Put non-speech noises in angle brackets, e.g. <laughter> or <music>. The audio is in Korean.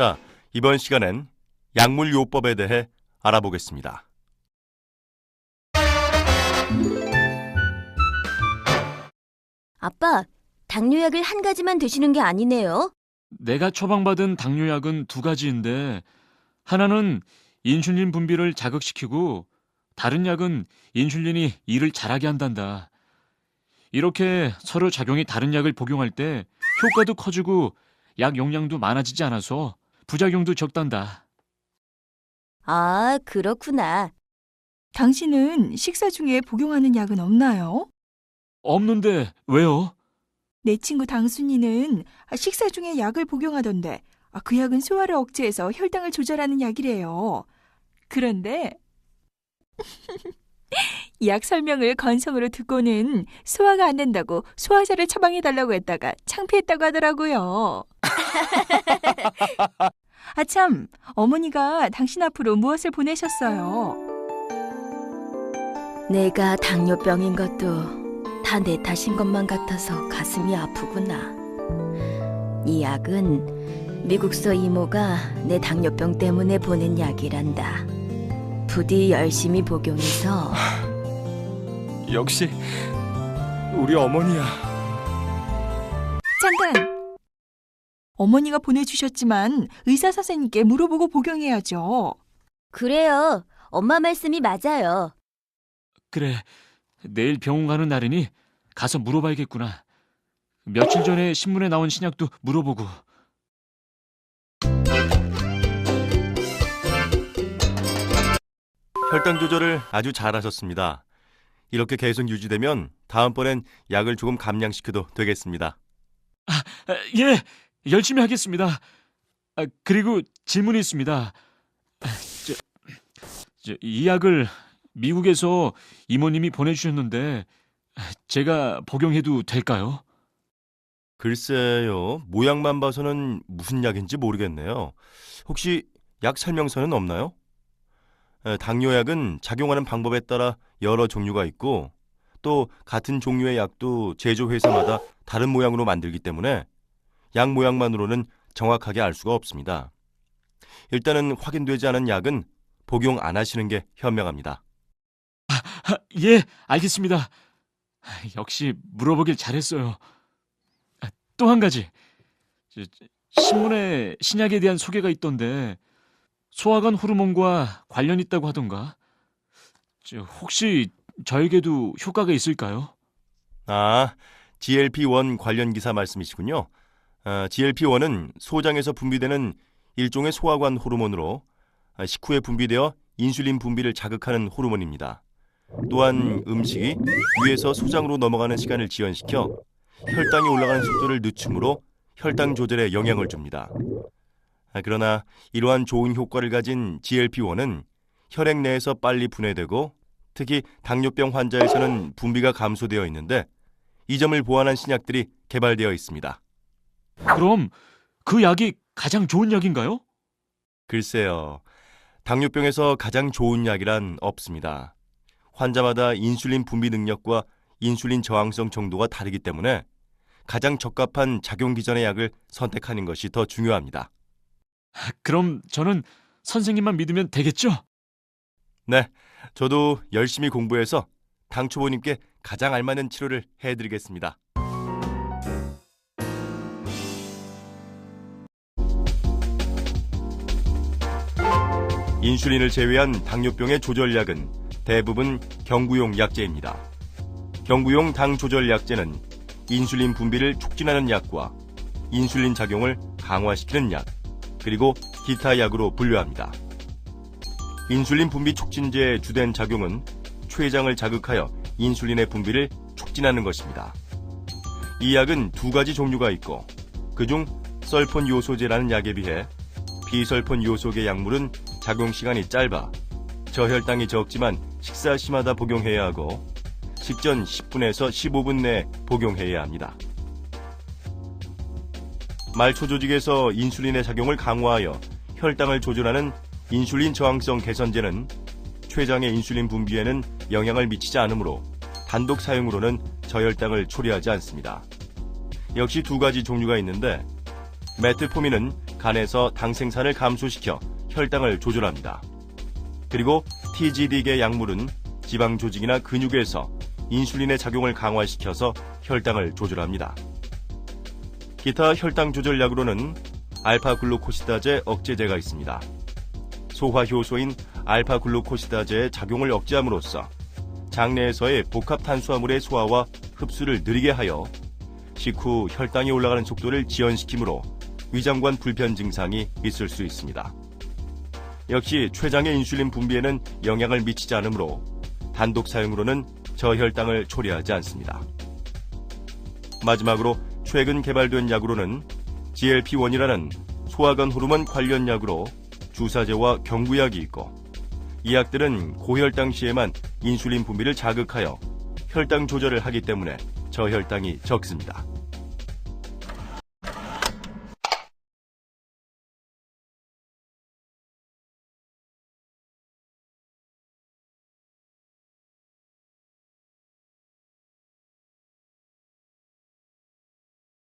자, 이번 시간엔 약물요법에 대해 알아보겠습니다. 아빠, 당뇨약을 한 가지만 드시는 게 아니네요. 내가 처방받은 당뇨약은 두 가지인데 하나는 인슐린 분비를 자극시키고 다른 약은 인슐린이 일을 잘하게 한단다. 이렇게 서로 작용이 다른 약을 복용할 때 효과도 커지고 약 용량도 많아지지 않아서 부작용도 적단다. 아, 그렇구나. 당신은 식사 중에 복용하는 약은 없나요? 없는데 왜요? 내 친구 당순이는 식사 중에 약을 복용하던데 아, 그 약은 소화를 억제해서 혈당을 조절하는 약이래요. 그런데 <laughs> 약 설명을 건성으로 듣고는 소화가 안 된다고 소화제를 처방해달라고 했다가 창피했다고 하더라고요. <laughs> 아참, 어머니가 당신 앞으로 무엇을 보내셨어요? 내가 당뇨병인 것도 다 내 탓인 것만 같아서 가슴이 아프구나. 이 약은 미국서 이모가 내 당뇨병 때문에 보낸 약이란다. 부디 열심히 복용해서 역시 우리 어머니야. 잠깐! 어머니가 보내주셨지만 의사 선생님께 물어보고 복용해야죠. 그래요. 엄마 말씀이 맞아요. 그래, 내일 병원 가는 날이니 가서 물어봐야겠구나. 며칠 전에 신문에 나온 신약도 물어보고. 혈당 조절을 아주 잘하셨습니다. 이렇게 계속 유지되면 다음번엔 약을 조금 감량시켜도 되겠습니다. 아, 예, 열심히 하겠습니다. 아, 그리고 질문이 있습니다. 아, 저, 저, 이 약을 미국에서 이모님이 보내주셨는데 제가 복용해도 될까요? 글쎄요, 모양만 봐서는 무슨 약인지 모르겠네요. 혹시 약 설명서는 없나요? 에, 당뇨약은 작용하는 방법에 따라 여러 종류가 있고 또 같은 종류의 약도 제조회사마다 다른 모양으로 만들기 때문에 약 모양만으로는 정확하게 알 수가 없습니다. 일단은 확인되지 않은 약은 복용 안 하시는 게 현명합니다. 아, 예, 알겠습니다. 아, 역시 물어보길 잘했어요. 아, 또한 가지. 신문에 신약에 대한 소개가 있던데 소화관 호르몬과 관련 있다고 하던가. 저, 혹시 저에게도 효과가 있을까요? 아, GLP-1 관련 기사 말씀이시군요. 아, GLP-1은 소장에서 분비되는 일종의 소화관 호르몬으로 아, 식후에 분비되어 인슐린 분비를 자극하는 호르몬입니다. 또한 음식이 위에서 소장으로 넘어가는 시간을 지연시켜 혈당이 올라가는 속도를 늦춤으로 혈당 조절에 영향을 줍니다. 아, 그러나 이러한 좋은 효과를 가진 GLP-1은 혈액 내에서 빨리 분해되고 특히 당뇨병 환자에서는 분비가 감소되어 있는데 이 점을 보완한 신약들이 개발되어 있습니다. 그럼 그 약이 가장 좋은 약인가요? 글쎄요. 당뇨병에서 가장 좋은 약이란 없습니다. 환자마다 인슐린 분비 능력과 인슐린 저항성 정도가 다르기 때문에 가장 적합한 작용 기전의 약을 선택하는 것이 더 중요합니다. 그럼 저는 선생님만 믿으면 되겠죠? 네, 저도 열심히 공부해서 당 초보님께 가장 알맞는 치료를 해드리겠습니다. 인슐린을 제외한 당뇨병의 조절약은 대부분 경구용 약제입니다. 경구용 당 조절 약제는 인슐린 분비를 촉진하는 약과 인슐린 작용을 강화시키는 약, 그리고 기타 약으로 분류합니다. 인슐린 분비 촉진제의 주된 작용은 췌장을 자극하여 인슐린의 분비를 촉진하는 것입니다. 이 약은 두 가지 종류가 있고 그중 설폰 요소제라는 약에 비해 비설폰 요소계 약물은 작용 시간이 짧아 저혈당이 적지만 식사 시마다 복용해야 하고 식전 10분에서 15분 내에 복용해야 합니다. 말초 조직에서 인슐린의 작용을 강화하여 혈당을 조절하는 인슐린 저항성 개선제는 췌장의 인슐린 분비에는 영향을 미치지 않으므로 단독 사용으로는 저혈당을 초래하지 않습니다. 역시 두 가지 종류가 있는데 메트포민은 간에서 당 생산을 감소시켜 혈당을 조절합니다. 그리고 TGD계 약물은 지방 조직이나 근육에서 인슐린의 작용을 강화시켜서 혈당을 조절합니다. 기타 혈당 조절 약으로는 알파글루코시다제 억제제가 있습니다. 소화 효소인 알파글루코시다제의 작용을 억제함으로써 장내에서의 복합 탄수화물의 소화와 흡수를 느리게 하여 식후 혈당이 올라가는 속도를 지연시키므로 위장관 불편 증상이 있을 수 있습니다. 역시 췌장의 인슐린 분비에는 영향을 미치지 않으므로 단독 사용으로는 저혈당을 초래하지 않습니다. 마지막으로 최근 개발된 약으로는 GLP-1이라는 소화관 호르몬 관련 약으로 주사제와 경구약이 있고 이 약들은 고혈당 시에만 인슐린 분비를 자극하여 혈당 조절을 하기 때문에 저혈당이 적습니다.